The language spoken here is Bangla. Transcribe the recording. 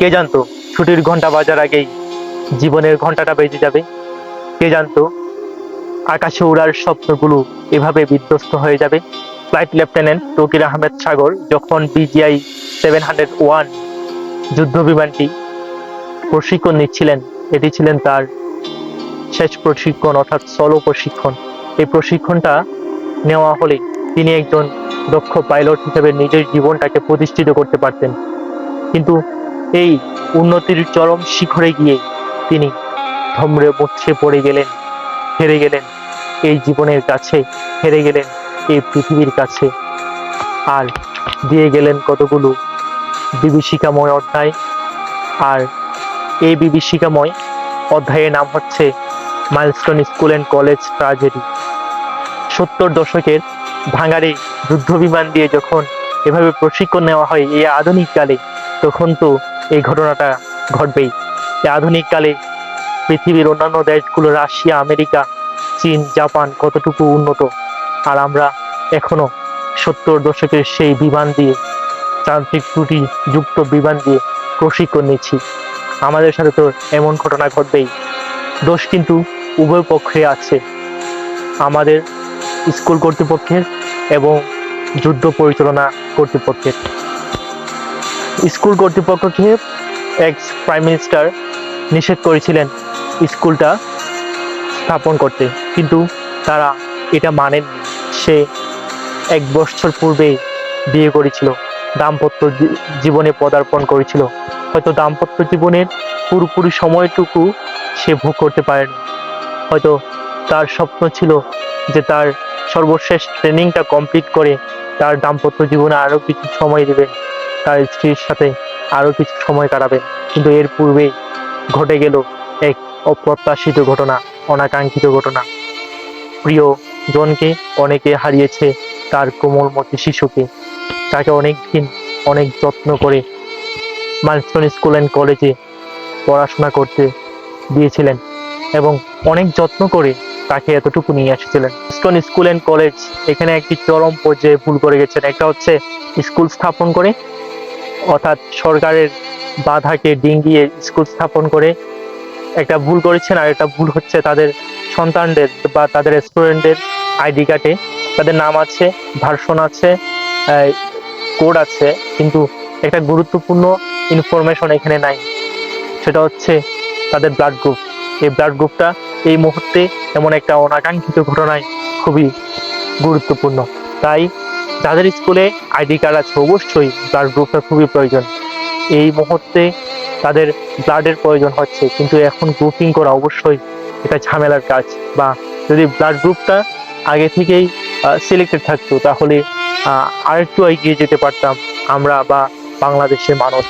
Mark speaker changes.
Speaker 1: কে জানতো ছুটির ঘণ্টা বাজার আগেই জীবনের ঘন্টাটা বেজে যাবে? কে জানতো আকাশে উড়ার স্বপ্নগুলো এভাবে বিধ্বস্ত হয়ে যাবে? ফ্লাইট লেফটেন্যান্ট তকির আহমেদ সাগর যখন বিজিআই সেভেন হান্ড্রেড ওয়ান যুদ্ধ বিমানটি প্রশিক্ষণ নিচ্ছিলেন, এটি ছিলেন তার শেষ প্রশিক্ষণ অর্থাৎ সলো প্রশিক্ষণ। এই প্রশিক্ষণটা নেওয়া হলে তিনি একজন দক্ষ পাইলট হিসেবে নিজের জীবনটাকে প্রতিষ্ঠিত করতে পারতেন। কিন্তু এই উন্নতির চরম শিখরে গিয়ে তিনি ধমরে মুচ্ছে পড়ে গেলেন, হেরে গেলেন, এই জীবনের কাছে হেরে গেলেন, এই পৃথিবীর কাছে। আর দিয়ে গেলেন কতগুলো বিভীষিকাময় অধ্যায়। আর এই বিভীষিকাময় অধ্যায়ের নাম হচ্ছে Milestone School and College tragedy সত্তর দশকের ভাঙারে যুদ্ধ বিমান দিয়ে যখন এভাবে প্রশিক্ষণ নেওয়া হয়, এই আধুনিককালে তখন তো ঘটনাটা ঘটবেই। এই আধুনিক পৃথিবীর অন্যান্য দেশগুলো, রাশিয়া, আমেরিকা, চীন, জাপান কতটুকু উন্নত? আর আমরা এখনও সত্তর দশকের সেই বিমান দিয়ে, যান্ত্রিক ত্রুটি যুক্ত বিমান দিয়ে প্রশিক্ষণ নিচ্ছি। আমাদের সাথে তো এমন ঘটনা ঘটবেই। দোষ কিন্তু উভয় পক্ষে আছে। আমাদের স্কুল কর্তৃপক্ষের এবং যুদ্ধ পরিচালনা কর্তৃপক্ষের। স্কুল কর্তৃপক্ষকে এক্স প্রাইম মিনিস্টার নিষেধ করেছিলেন স্কুলটা স্থাপন করতে। কিন্তু তারা এটা মানেননি। সে এক বছর পূর্বে বিয়ে করেছিল। দাম্পত্য জীবনে পদার্পণ করেছিল। হয়তো দাম্পত্য জীবনের পুরোপুরি সময়টুকু সে ভোগ করতে পারেনি। হয়তো তার স্বপ্ন ছিল যে তার সর্বশেষ ট্রেনিংটা কমপ্লিট করে তার দাম্পত্য জীবনে আরও কিছু সময় দেবেন তার স্ত্রীর সাথে আরও কিছু সময় কাটাবেন কিন্তু এর পূর্বেই ঘটে গেল এক অপ্রত্যাশিত ঘটনা, অনাকাঙ্ক্ষিত ঘটনা। প্রিয় জনকে অনেকে হারিয়েছে তার কোমলমতি শিশুকে। তাকে অনেক দিন অনেক যত্ন করে মাইলস্টোন স্কুল অ্যান্ড কলেজে পড়াশোনা করতে দিয়েছিলেন এবং অনেক যত্ন করে তাকে এতটুকু নিয়ে এসেছিলেন। স্টোন স্কুল অ্যান্ড কলেজ এখানে একটি চরম পর্যায়ে ভুল করে গেছেন। একটা হচ্ছে স্কুল স্থাপন করে অর্থাৎ সরকারের বাধাকে ডিঙ্গিয়ে স্কুল স্থাপন করে একটা ভুল করেছেন আর একটা ভুল হচ্ছে তাদের সন্তানদের বা তাদের স্টুডেন্টদের আইডি কার্ডে। তাদের নাম আছে ভার্সন আছে কোড আছে, কিন্তু একটা গুরুত্বপূর্ণ ইনফরমেশন এখানে নাই। সেটা হচ্ছে তাদের ব্লাড গ্রুপ এই ব্লাড গ্রুপটা এই মুহূর্তে এমন একটা অনাকাঙ্ক্ষিত ঘটনায় খুবই গুরুত্বপূর্ণ। তাই যাদের স্কুলে আইডি কার্ড আছে, অবশ্যই ব্লাড গ্রুপটা খুবই প্রয়োজন। এই মুহূর্তে তাদের ব্লাডের প্রয়োজন হচ্ছে, কিন্তু এখন গ্রুপিং করা অবশ্যই এটা ঝামেলার কাজ বা যদি ব্লাড গ্রুপটা আগে থেকেই সিলেক্টেড থাকতো, তাহলে আরেকটু এগিয়ে যেতে পারতাম আমরা বা বাংলাদেশের মানুষ।